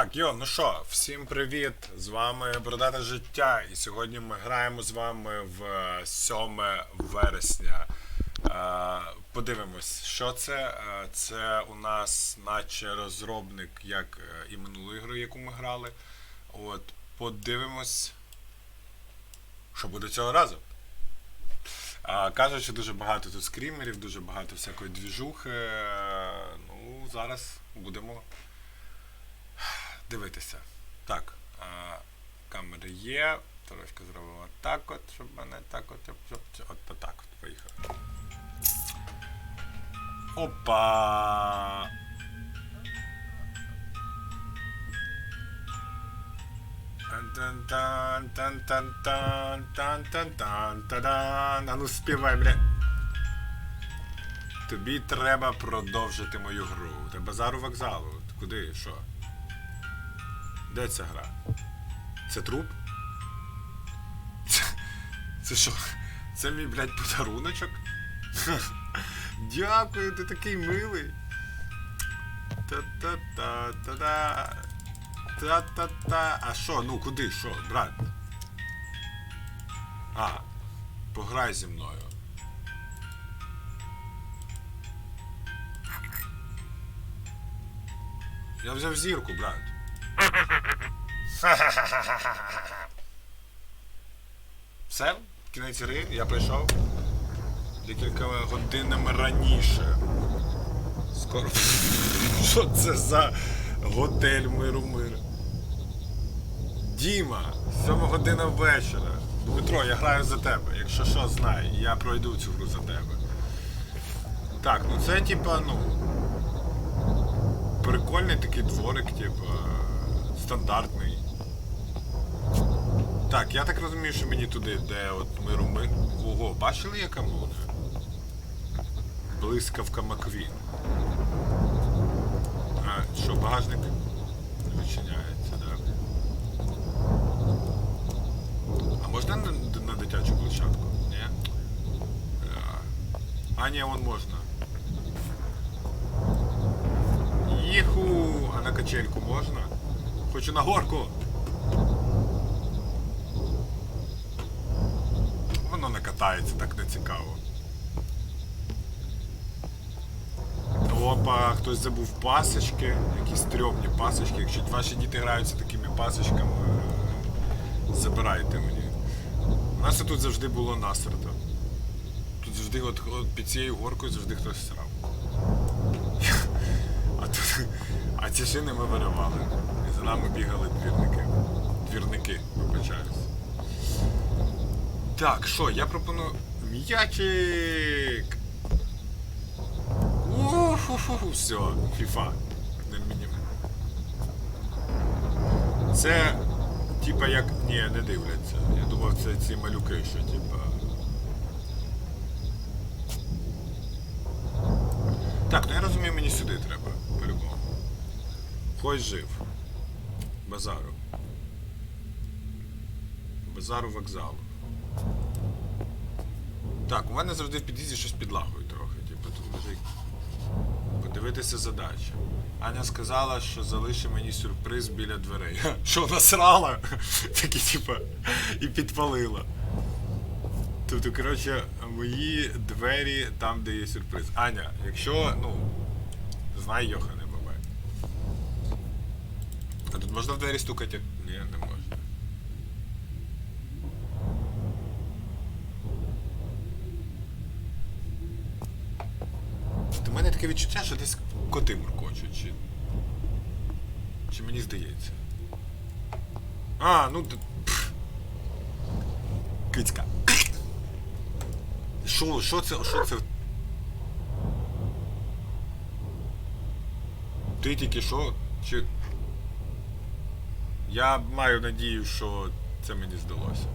Так, йо, ну що, всім привіт! З вами Бородате життя. І сьогодні ми граємо з вами в е, 7 вересня. Е, Подивимось, що це. Е, Це у нас наче розробник, як е, і минулу ігру, яку ми грали. От, подивимось, що буде цього разу. Кажуть, що дуже багато тут скрімерів, дуже багато всякої двіжухи. Е, Ну, зараз будемо дивитися. Так, а, камери є. Трошки зробимо так от, щоб мене так от. От так от поїхав. Опа! А ну співай, бля. Тобі треба продовжити мою гру. Треба зару вокзалу. Куди? Що? Де ця гра? Це труп? Це, це що? Це мій, блядь, подаруночок? Дякую, ти такий милий. Та-та-та-та-да. Та-та-та. А що? Ну куди? Що, брат? А, пограй зі мною. Я взяв зірку, брат. Все, кінець гри, я прийшов. Декілька годинами раніше. Скоро. Що це за готель миру мир? Діма, 7 година вечора. Дмитро, я граю за тебе. Якщо що, знай, я пройду цю гру за тебе. Так, ну це типа, ну. Прикольний такий дворик, типа. Стандартний. Так, я так розумію, що мені туди, де от миру мир. Ого, бачили, яка буде? Блискавка Маквін. А, що, багажник відчиняється, так? А можна на, на дитячу площадку? Ні? А, ні, вон можна. Їху! А на качельку можна? Хочу на горку! Воно не катається, так не цікаво. Опа, хтось забув пасочки, якісь стрьомні пасочки. Якщо ваші діти граються такими пасочками, забирайте мені. У нас тут завжди було насердо. Тут завжди от, от під цією горкою завжди хтось срав. А тут. А ці шини ми виривали. І за нами бігали двірники. Двірники, вибачаюсь. Так, що, я пропоную. М'ячик! Уфу-фу-фу, все, фіфа. Це, типа як. Ні, не дивляться. Я думав, це ці малюки, що типа. Так, ну я розумію, мені сюди треба. Хось жив. Базару. Базару вокзалу. Так, у мене завжди в під'їзді щось підлагує трохи. Типу тут лежить. Подивитися задачі. Аня сказала, що залиши мені сюрприз біля дверей. Що насрала? Такі, типа, і підпалила. Тобто, коротше, мої двері там, де є сюрприз. Аня, якщо, ну, знай тут можна в двері стукати? Ні, не можна. У мене таке відчуття, що десь коти муркочуть, чи. Чи мені здається. А, ну. пф. Кицька. Що, що це, що це? Ти тільки що? Чи. Я маю надію, що це мені здалося.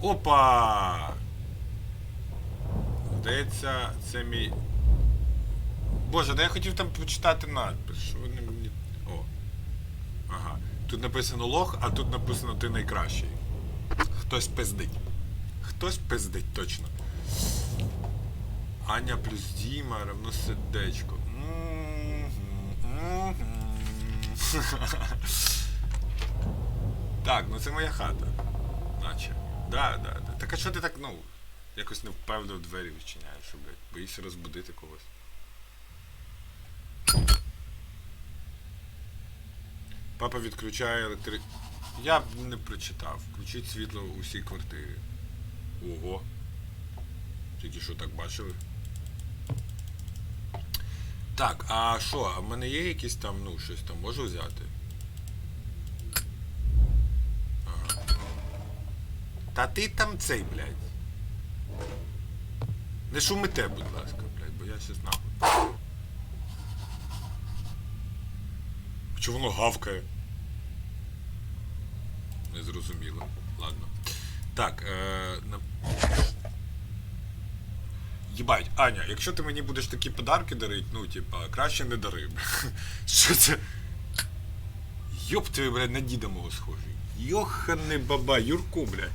Опа! Здається, це мій. Боже, да я хотів там почитати надпис. Що вони мені. О. Ага. Тут написано лох, а тут написано ти найкращий. Хтось пиздить. Хтось пиздить, точно. Аня плюс Діма равно сердечко. Так, ну це моя хата. Наче. Да, да, да. Так а що ти так, ну, якось не впевнено двері відчиняєш, блядь, боїшся розбудити когось. Папа відключає електри... Я б не прочитав. Включіть світло у всій квартирі. Ого. Тільки що так бачили? Так, а що, а в мене є якісь там, ну, щось там можу взяти? Ага. Та ти там цей, блядь. Не шумите, будь ласка, блядь, бо я щас нахуй. Чому воно гавкає? Не зрозуміло. Ладно. Так, е, на... Єбать, Аня, якщо ти мені будеш такі подарки дарити, ну, типа, краще не дари. Що це? Йоп ти, блядь, на діда мого схожий. Йоханий баба, Юрку, блядь.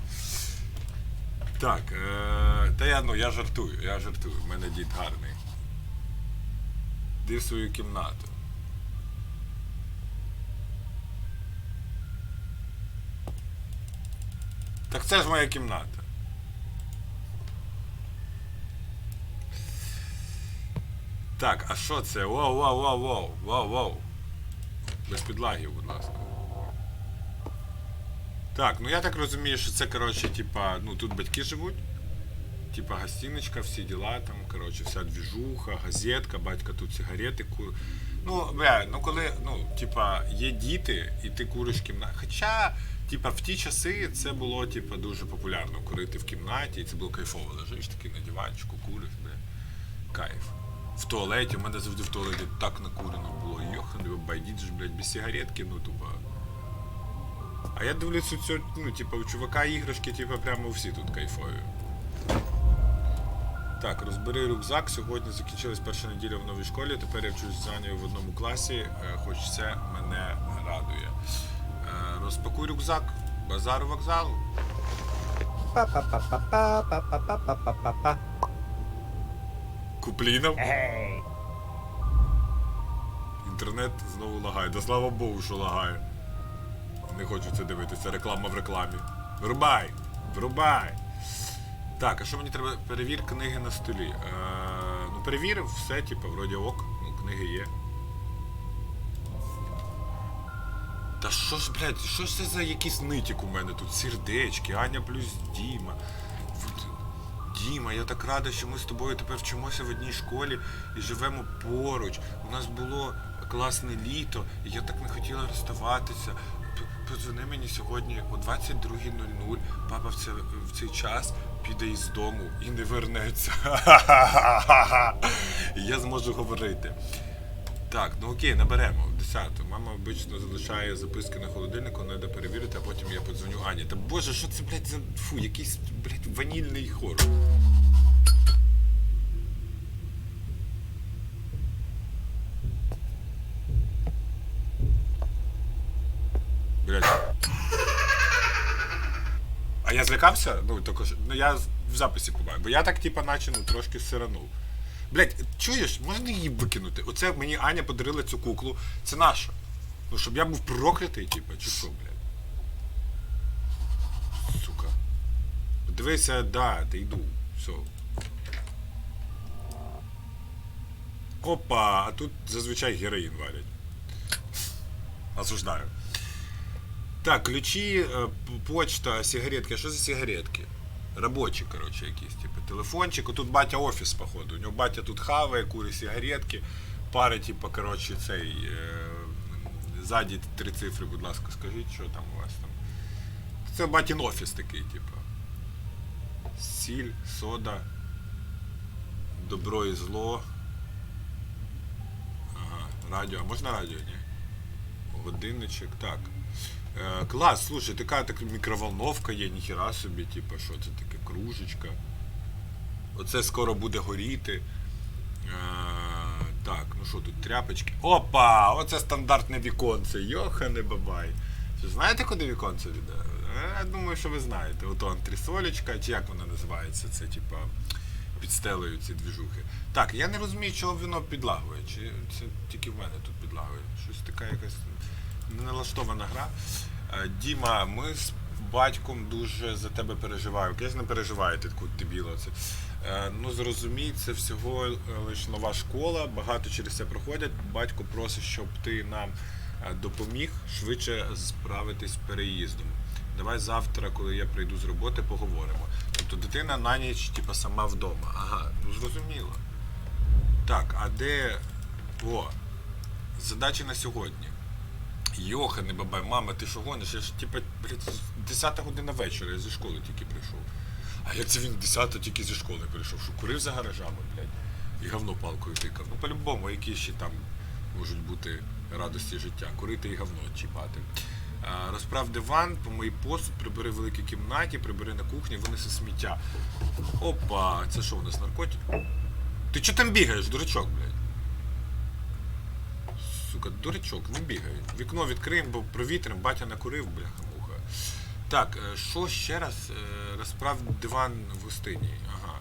Так, е, та я, ну, я жартую, я жартую, в мене дід гарний. Іди в свою кімнату. Так це ж моя кімната. Так, а що це? Воу, воу, воу, воу, воу, воу. Без підлагів, будь ласка. Так, ну я так розумію, що це, коротше, типа, ну тут батьки живуть. Типа гостиночка, всі діла там, коротше, вся двіжуха, газетка, батька тут сигарети кур. Ну, бля, ну коли, ну, типа, є діти, і ти куриш в кімнаті. Хоча, типа, в ті часи це було, типа, дуже популярно курити в кімнаті, і це було кайфово. Лежиш такий на диванчику, куриш, бля. Кайф. В туалеті, у мене завжди в туалеті так накурено було. Йохан, байдіть ж, блядь, без сигаретки, ну тупо. А я у цього, ну, типа, у чувака іграшки, типа, прямо всі тут кайфові. Так, розбери рюкзак. Сьогодні закінчилась перша неділя в новій школі. Тепер я вчусь з Анею в одному класі, е, хоч це мене радує. Е, Розпакуй рюкзак, базар вокзалу. Па-па-па-па-па-па-па-па-па-па. Куплінов. Інтернет знову лагає. Да слава Богу, що лагає. Не хочу це дивитися. Реклама в рекламі. Врубай! Врубай! Так, а що мені треба? Перевір книги на столі. Е, ну, перевірив все, типу, вроді ок, ну, книги є. Та що ж, блядь, що ж це за якийсь нитік у мене тут? Сердечки, Аня плюс Діма. Діма, я так рада, що ми з тобою тепер вчимося в одній школі і живемо поруч. У нас було класне літо, і я так не хотіла розставатися. Подзвони мені сьогодні о 22.00. Папа в, це, в цей час піде із дому і не вернеться. Я зможу говорити. Так, ну окей, наберемо. Десяту. Мама обично залишає записки на холодильнику, треба перевірити, а потім я подзвоню Ані. Та боже, що це, блядь, за фу, якийсь, блядь, ванільний хор. Блядь. А я злякався? Ну, що- ну я в записі побачив. Бо я так, типа, наче ну, трошки сиранув. Блять, чуєш, можна її викинути? Оце мені Аня подарила цю куклу. Це наша. Ну, щоб я був проклятий, типа, чи що, блядь. Сука. Дивися, да, ти йду. Все. Опа, а тут зазвичай героїн варять. Осуждаю. Так, ключі, е, почта, сигаретки. Що за сигаретки? Робочі, коротше, якісь, типу, телефончик. Отут батя офіс, походу. У нього батя тут хаває, курить сигаретки. Пари, типу, коротше, цей. Е, ззаді три цифри, будь ласка, скажіть, що там у вас там. Це батін офіс такий, типу. Сіль, сода, добро і зло. Ага, радіо. А можна радіо, ні? Годинничок, так. Е, клас, слушай, така така мікроволновка є, ніхіра собі, типу, що це таке, кружечка. Оце скоро буде горіти. Е, так, ну що тут, тряпочки. Опа! Оце стандартне віконце. Йохане бабай. Знаєте, куди віконце віде? Е, Я думаю, що ви знаєте. Ото антресолечка, чи як вона називається, це типа під стелею ці двіжухи. Так, я не розумію, чого воно підлагує. Чи це тільки в мене тут підлагує? Щось така якась не налаштована гра. Е, Діма, ми з батьком дуже за тебе переживаємо. Звісно, не переживаєте, таку дебіло це. Е, Ну зрозумій, це всього лише нова школа, багато через це проходять. Батько просить, щоб ти нам е, допоміг швидше справитись з переїздом. Давай завтра, коли я прийду з роботи, поговоримо. Тобто дитина на ніч, типа, сама вдома. Ага, ну зрозуміло. Так, а де. О, задачі на сьогодні. Йоханий бабай, мама, ти що гониш? Я ж типа, 10 година вечора, я зі школи тільки прийшов. А як це він 10 тільки зі школи прийшов? Що курив за гаражами, блядь, і говно палкою тикав. Ну, по-любому, які ще там можуть бути радості життя. Курити і говно чіпати. Розправ диван, помий посуд, прибери в великій кімнаті, прибери на кухні, винеси сміття. Опа, це що у нас наркотик? Ти чого там бігаєш, дурачок, блядь? Сука, дурачок, не бігай. Вікно відкриємо, бо провітрим, батя накурив, бляха-муха. Так, е, що ще раз? Е, Розправ диван в гостині. Ага.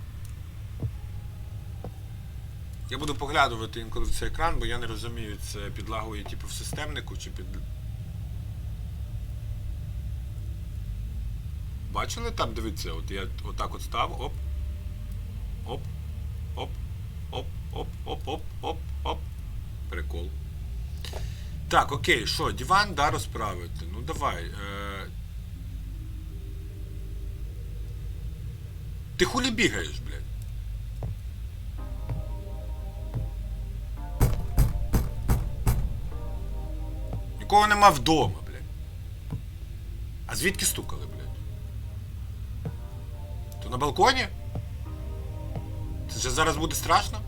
Я буду поглядувати інколи в цей екран, бо я не розумію, це підлагує типу в системнику чи під. Бачили там, дивіться, от я отак от став, оп. Оп. Оп. Оп, оп, оп, оп, оп, оп. Прикол. Так, окей, що, диван, да, розправити. Ну давай. Е... Ти хулі бігаєш, блядь? Нікого нема вдома, блядь. А звідки стукали, блядь? То на балконі? Це ж зараз буде страшно?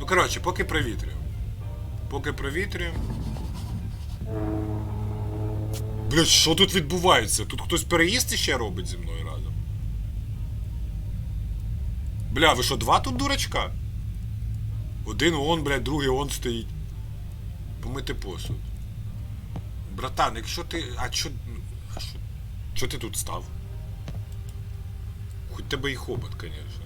Ну, коротше, поки провітрюємо. Поки провітрюємо. Блять, що тут відбувається? Тут хтось переїсти ще робить зі мною разом. Бля, ви що, два тут дурачка? Один он, блядь, другий он стоїть. Помити посуд. Братан, якщо ти. А чо. А що? Чо ти тут став? Хоч тебе і хобот, конечно.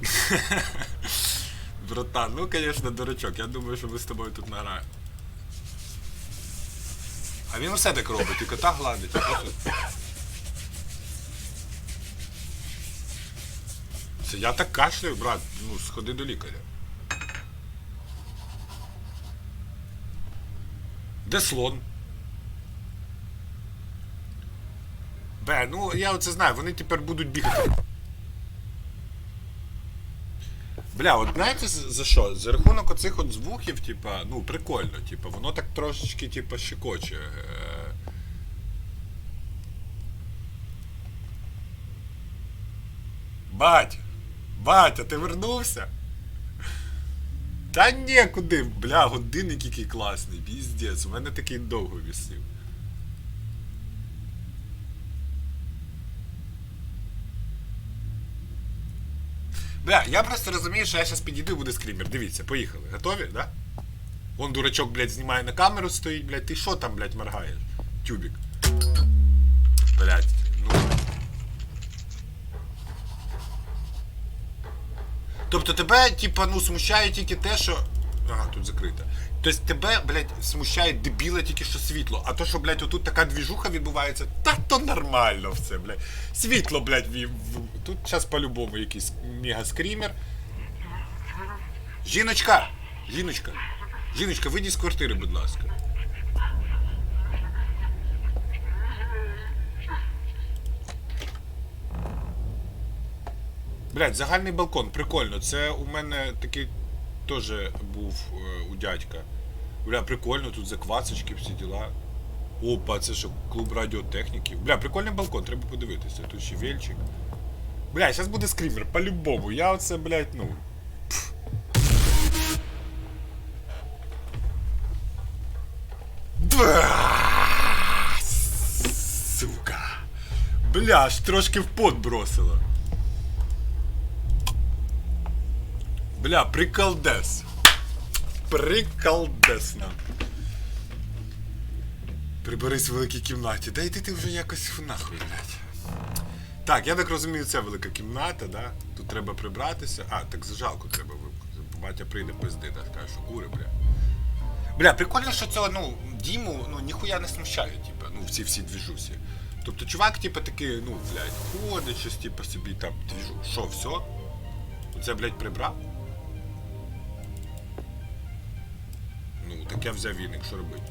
Братан, ну конечно, дурачок. Я думаю, що ми з тобою тут награємо. А він все так робить, і кота гладить. а посуд. Це я так кашляю, брат. Ну, сходи до лікаря. Де слон? Бе, ну я оце знаю, вони тепер будуть бігати. Бля, от знаєте за що? За рахунок оцих от звуків, типа, ну, прикольно, типа, воно так трошечки, типа, щекоче. Е, Батя! Батя, ти вернувся? Та ні, куди? Бля, годинник який класний, піздець, у мене такий довго вісів. Бля, я просто розумію, що я зараз підійду і буде скрімер. Дивіться, поїхали. Готові, да? Вон дурачок, блядь, знімає на камеру, стоїть, блядь, ти що там, блядь, моргаєш? Тюбік. Блядь, ну. Тобто тебе, типа, ну, смущає тільки те, що. Ага, тут закрито. Тобто тебе, блядь, смущає дебіла тільки що світло. А то, що, блядь, отут така двіжуха відбувається, та то нормально все, блядь. Світло, блядь, в- тут зараз по-любому якийсь мегаскрімер. Жіночка! Жіночка! Жіночка, вийдіть з квартири, будь ласка. Блядь, загальний балкон, прикольно. Це у мене такий теж був е, у дядька. Бля, прикольно, тут заквасочки, всі діла. Опа, це що, клуб радіотехніків. Бля, прикольний балкон, треба подивитися. Тут ще вельчик. Бля, зараз буде скрімер, по-любому. Я оце, блядь, ну. пф. Сука. Бля, аж трошки в пот бросило. Бля, приколдес. Приколдесно. Приберись в великій кімнаті. Да йди ти вже якось нахуй, блядь. Так, я так розумію, це велика кімната, да? Тут треба прибратися. А, так зажалку треба вимкнути. Батя прийде пизди, да, скаже, що кури, бля. Бля, прикольно, що цього, ну, Діму, ну, ніхуя не смущає, типа, ну, всі всі двіжусі. Тобто чувак, типа, такий, ну, блядь, ходить щось, типа, собі там двіжу. Що, все? Оце, блядь, прибрав? Так я взяв віник, що робити?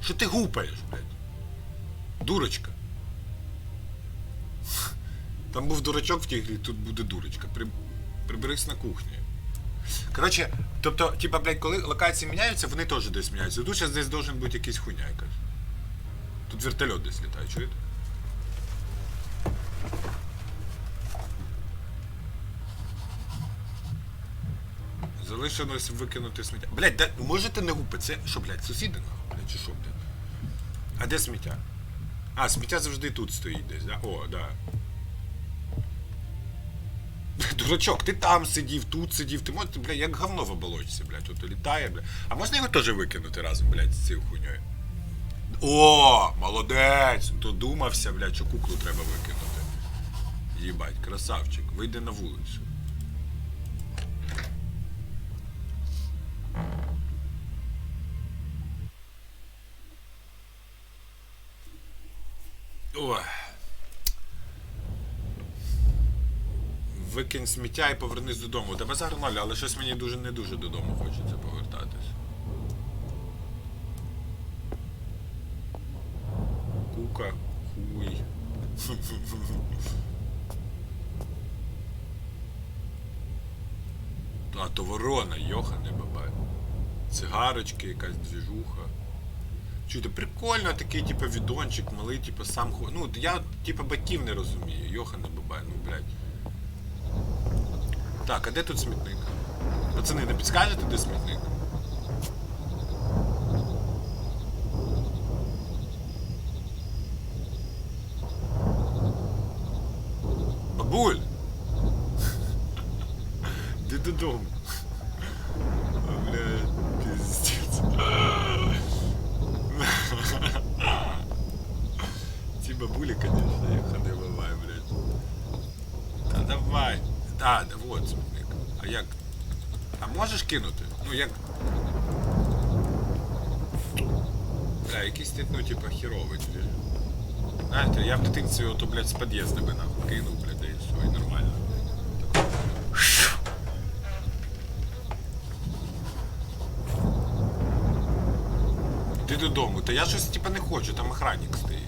Що ти гупаєш, блядь? Дурочка. Там був дурачок в тій тут буде дурочка. При... Приберись на кухні. Коротше, тобто, типа, блядь, коли локації міняються, вони теж десь міняються. Тут зараз десь должен бути якийсь хуйня якась. Тут вертольот десь літає, чуєте? Залишилось викинути сміття. Блядь, да, можете не гупити? Це що, блядь, сусіди нахуй, блядь, чи що, блядь? А де сміття? А, сміття завжди тут стоїть десь, да? О, да. Дурачок, ти там сидів, тут сидів, ти можеш, блядь, як говно в оболочці, блядь, от літає, блядь. А можна його теж викинути разом, блядь, з цією хуйньою? О, молодець! Додумався, блядь, що куклу треба викинути. Їбать, красавчик, вийди на вулицю. Викинь сміття і повернись додому. Тебе ноль, але щось мені дуже не дуже додому хочеться повертатись. Кука, хуй. А, то ворона, йохане бабай. Цигарочки, якась двіжуха. Чуєте, прикольно такий, типу, відончик, малий, типу, сам хо. Ну, я, типу, батьків не розумію. Йохане бабай, ну, блядь. Так, а де тут смітник? Пацани, не підскажете, де смітник? Бабуль! Ти додому. О, Блядь, пиздец. Ці бабулі, конечно, я не буває, блядь. Та давай. Да, да, вот смітник. А як? А можеш кинути? Ну як. Бля, якийсь ти, ну, типа, херовий двір. Знаєте, я в дитинстві ото, блядь, з під'їзду би нахуй кинув, блядь, і все, і нормально. Ти додому, та я щось типа не хочу, там охранник стоїть.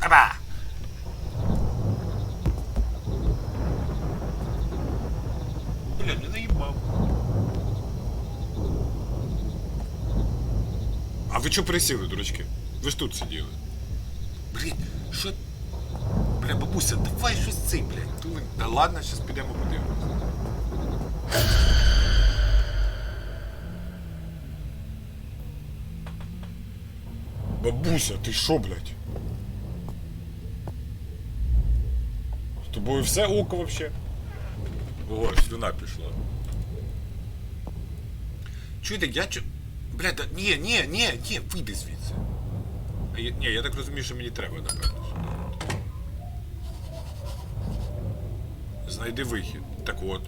Аба! Бля, не наїбав. А ви чого присіли, дурачки? Ви ж тут сиділи. Блін, що Бля, бабуся, давай щось цей, блядь. Ту... Та ладно, зараз підемо подивимось. Бабуся, ти що, блядь? З тобою все око вообще? Ого, слюна пішла. Чуєте, я чу... Бля, да... ні, ні, ні, ні, вийди звідси. А я... Ні, я так розумію, що мені треба, напевно. Знайди вихід. Так от.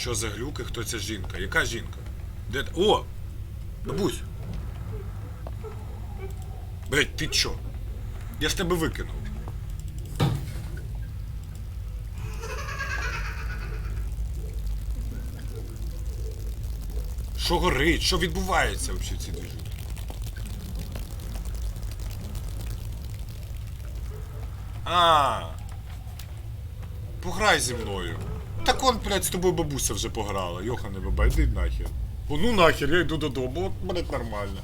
Що за глюки? Хто ця жінка? Яка жінка? Де? та- О! Бабусь! Блять, ти чо? Я ж тебе викинув. Що горить? Що відбувається взагалі в цій движі? А. Пограй зі мною. Так он, блядь, з тобою бабуся вже пограла. Йохане баба, йди нахер. О, ну нахер, я йду додому, от, блядь, нормально.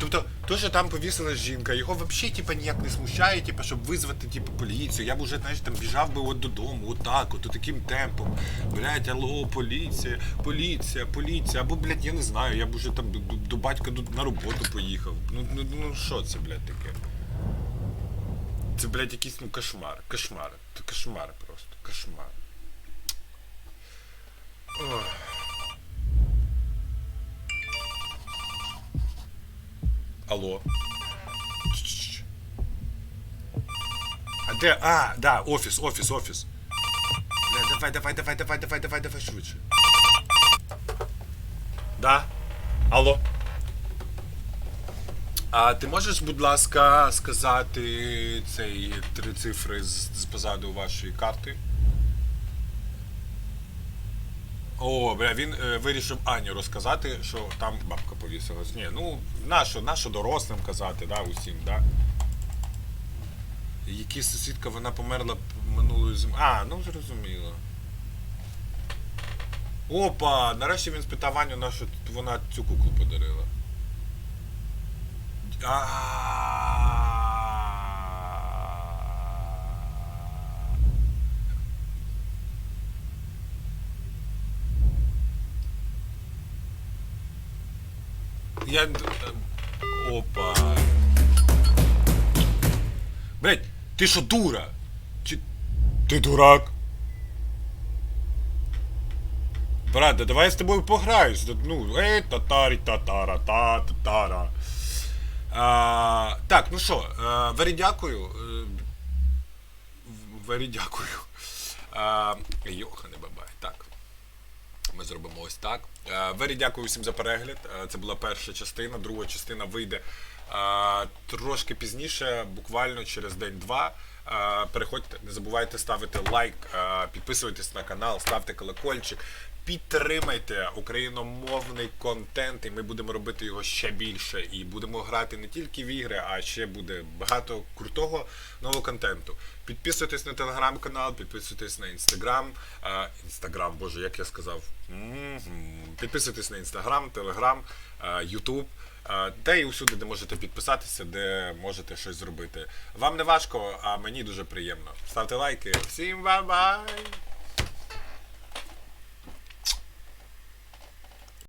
Тобто, то, що там повісила жінка, його взагалі типа, ніяк не смущає, типа, щоб визвати типу, поліцію. Я б уже, знаєш, там біжав би от додому, отак, от, таким темпом. Блядь, алло, поліція, поліція, поліція. Або, блядь, я не знаю, я б уже там до, до, до батька до, на роботу поїхав. Ну, ну, ну що це, блядь, таке? Це, блядь, якийсь ну, кошмар. Кошмар. Це кошмар просто. Кошмар. Алло. А де? А, да, офіс, офіс, офіс. Бля, давай, давай, давай, давай, давай, давай, давай швидше. Да? Алло. А ти можеш, будь ласка, сказати цей три цифри з, з позаду вашої карти? О, бля, він е, вирішив Ані розказати, що там бабка повісилась. Ні, ну, нащо, нащо дорослим казати, да, усім, да? Які сусідка, вона померла минулої зими. А, ну зрозуміло. Опа! Нарешті він спитав Аню, на вона цю куклу подарила. А. Я. Опа. Блять, ти що дура? Чи. Ти дурак? Брат, да давай я з тобою пограюсь. Ну, ей, татарі, татара, та, татара. А, так, ну що, е, very дякую. е, в- Very дякую. А, Йохане бабай. Ми зробимо ось так. Е, Вері, дякую всім за перегляд. Е, Це була перша частина. Друга частина вийде е, трошки пізніше, буквально через день-два. Переходьте, не забувайте ставити лайк, підписуйтесь на канал, ставте колокольчик. Підтримайте україномовний контент, і ми будемо робити його ще більше. І будемо грати не тільки в ігри, а ще буде багато крутого нового контенту. Підписуйтесь на телеграм-канал, підписуйтесь на інстаграм. Інстаграм, боже, як я сказав. Підписуйтесь на інстаграм, телеграм, ютуб. Де і усюди, де можете підписатися, де можете щось зробити. Вам не важко, а мені дуже приємно. Ставте лайки. Всім бай-бай!